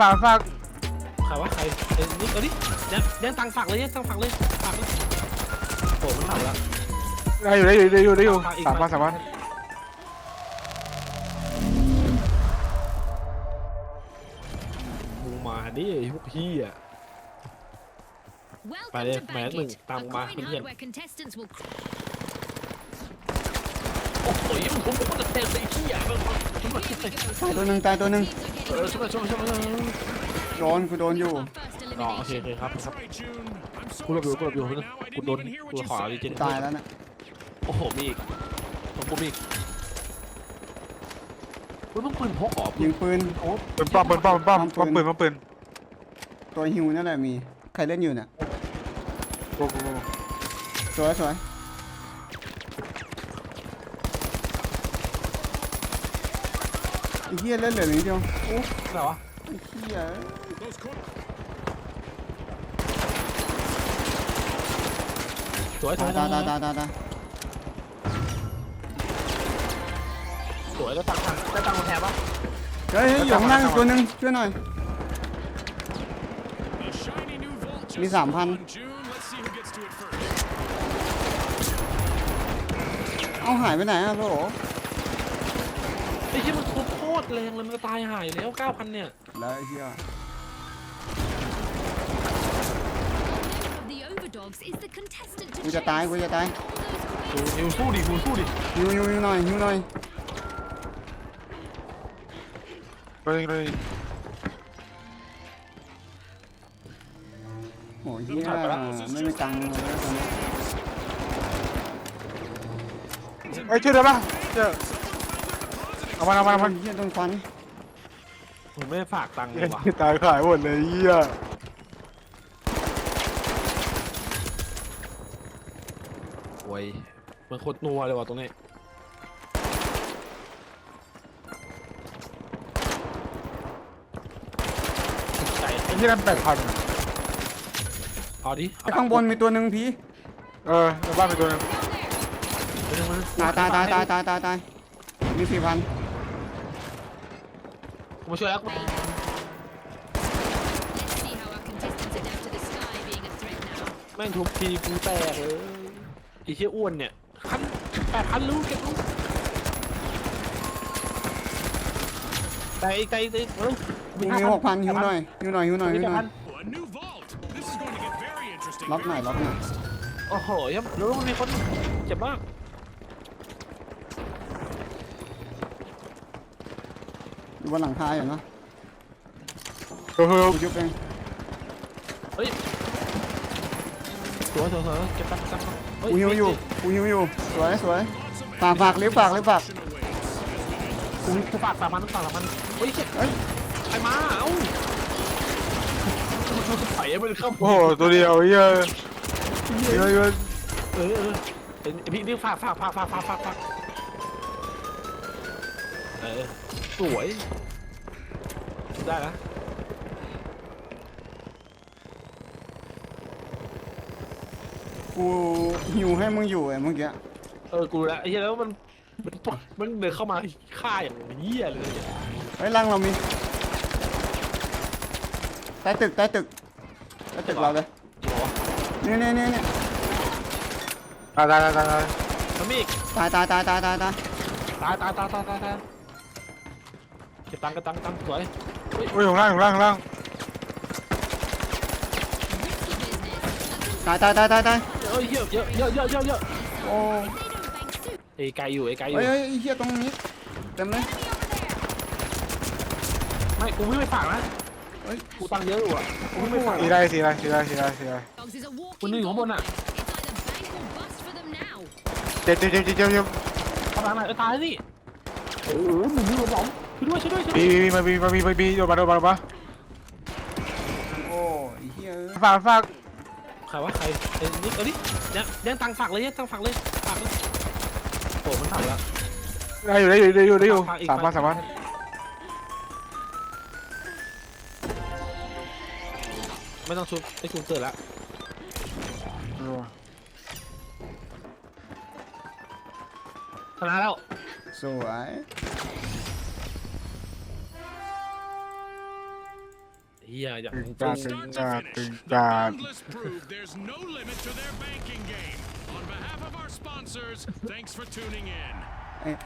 ฝากฝากใครวะใครเอ้ยนี่เอาดิเดี๋ยวเดี๋ยวตังค์ฝากเลยเนี่ยตังค์ฝากเลยฝากเลยโอ้มันฝากแล้วได้อยู่ได้อยู่ได้อยู่ได้อยู่ฝากอีกสามพันสามพันมึงมาดิไอ้พวกพี่อะ Welcome Vale, to vale, Bankit, mình tăng a ba coin phần trăm. hardware contestants will โอ้โหผมผมจะเตะไอ้พี่อะมันมันมัน Here we go. ตายตัวหนึ่งตายตัวหนึ่งเออช่วยช่วยช่วยช่วยโดนกูโดนอยู่อ๋อโอเคโอเคครับครับ right, June. I'm so กูหลบอยู่กูหลบอยู่กูโดน even hear กูขอดีเจนตายแล้วนะโอ้โหมีอีกผมกูมีอีกมึงต้องปืนพกเหรอยิงปืนโอ้ปืนป้อมปืนป้อมปืนป้อมป้ป้อมปืปืนนป้อมปืนตัวฮิวนั่นแหละมีใครเล่นอยู่เนี่ยโอ้โหสวยสวย อ้เหี้ยเล่นเหลือนิดเดียวโอ้อะไรวะไอ้เหี้ย Those co- สวยสวตายยตายตายตายตายตายสวยแล้วตังค์ได้ตังค์มาแทนปะเฮ้ยเฮ้ยอยู่ข้างล่างอีกตัวหนึ่งช่วยหน่อย a shiny new vault just Mi giảm for พัน one, June. Let's see who gets to it first. เอาหายไปไหนอะโหล ไอ้ที่มันทุบโคตรแรงเลยมันจะตายหายแล้วเก้าพันเนี่ย แล้วไอ้เหี้ย The overdogs is the contestant to กูจะตายกูจะตาย all those ฮิวสู้ดิฮิวสู้ดิฮิวฮิวฮิวหน่อยฮิวหน่อยไปเลยโอ้ยเหี้ยไม่มีตังค์เลยนะตอนนี้เอ้ยช่วยได้ปะเจ้า เอามันเอามันเอามันเหี้ยโดนฟันผมไม่ได้ฝากตังค์เลยว่ะตายขายหมดเลยเหี้ยโว้ยมันโคตรนัวเลยว่ะตรงนี้ใจไอ้ที่นั่นแปดพันเอาดิไอ้ข้างบนมีตัวหนึ่งพีเออในบ้านมีตัวหนึงเอาดิมาตายตายตายตายตายตายตายมีสี่พันกู มาช่วยแล้ว Let's see how our contestants adapt to the sky being a threat now. แม่งทุบทีกูแตกเลยไอ้เชี่ยอ้วนเนี่ยคันแปดพันรู้เก็บรู้แต่อีกแต่อีกแต่อีกเออกูมีหกพันหิวหน่อยหิวหน่อยหิวหน่อยหิวหน่อย Oh, a new vault. This is going to get very interesting. ล็อกหน่อยล็อกหน่อย โอ้โหยับรู้มันมีคนเจ็บมาก อยู่บนหลังคาอยู่นะเออเออกูยุบเองเฮ้ยสวยสวยสวยเก็บตังค์เก็บตังค์เฮ้กูหิวอยู่กูหิวอยู่สวยสวยฝากฝากรีบฝากรีบฝากกูกูฝากสามพันฝากสามพันเฮ้ยเจ็บเฮ้ยใครมาเอ้ามันมันไถมันเข้าโอ้โหตัวเดียวเหี้ยเยอะเยอะเออเออเอ็นพี่พี่ฝากฝากฝากฝากฝากฝากฝาก เออสวย ได้นะกูหิวให้มึงอยู่ไอ้เมื่อกี้เออกูรู้แล้วไอ้เหี้ยแล้วมันมันมันเดินเข้ามาฆ่าอย่างเหี้ยเลยเฮ้ยล่างเรามีใต้ตึกใต้ตึกใต้ตึกเราเลยจริงเหรอนี่นี่นี่นี่ตายตายตายตายตายมันมีอีกตายตายตายตายตายตายตายตายตายตายตายตายเก็บตังค์เก็บตังค์ตังค์สวยเฮ้ยโอ้ยอยู่ข้างล่างอยู่ข้างล่างข้างล่าง Risky business. ตายตายตายตายตายเอ้ยเยอะเยอะเยอะเยอะเยอะเยอะโอ้ They don't bank soup. ไอ้ไกลอยู่ไอ้ไกลอยู่เฮ้ยเฮ้ยไอ้เหี้ยตรงนี้เต็มเลยไม่กูไม่ไปฝากนะเฮ้ยกูตังค์เยอะอยู่อะกูไม่ไปฝากสีไรสีไรสีไรสีไรสีไร Dogs is a คุณ walking นึงอยู่ข้างบน bomb. อะ It's either bank or bust for them now. เจ็บเจ็บเจ็บเจ็บเจ็บเจ็บทำอะไรมาเออตายสิโอ้โหหนึ่งมือผม ช่วยด้วยช่วยด้วยช่วยบีด้วยบีมาบีมาบีมาบีโดนมาโดนมาโดนมาโอ้ไอ้เหี้ยเอ้ยฝากฝากใครวะใครเอ้ยนี่เอาดิเนี่ยเนี่ยตังค์ฝากเลยเนี่ยตังค์ฝากเลยฝากเลยโอ้มันฝากแล้วได้อยู่ได้อยู่ได้อยู่ได้อยู่ฝากอีกสามพันสามพันไม่ต้องชุบไอ้ชุบเกิดแล้วชนะแล้วสวย Yeah, yeah. Prove there's no limit to their banking game. On behalf of our sponsors, thanks for tuning in.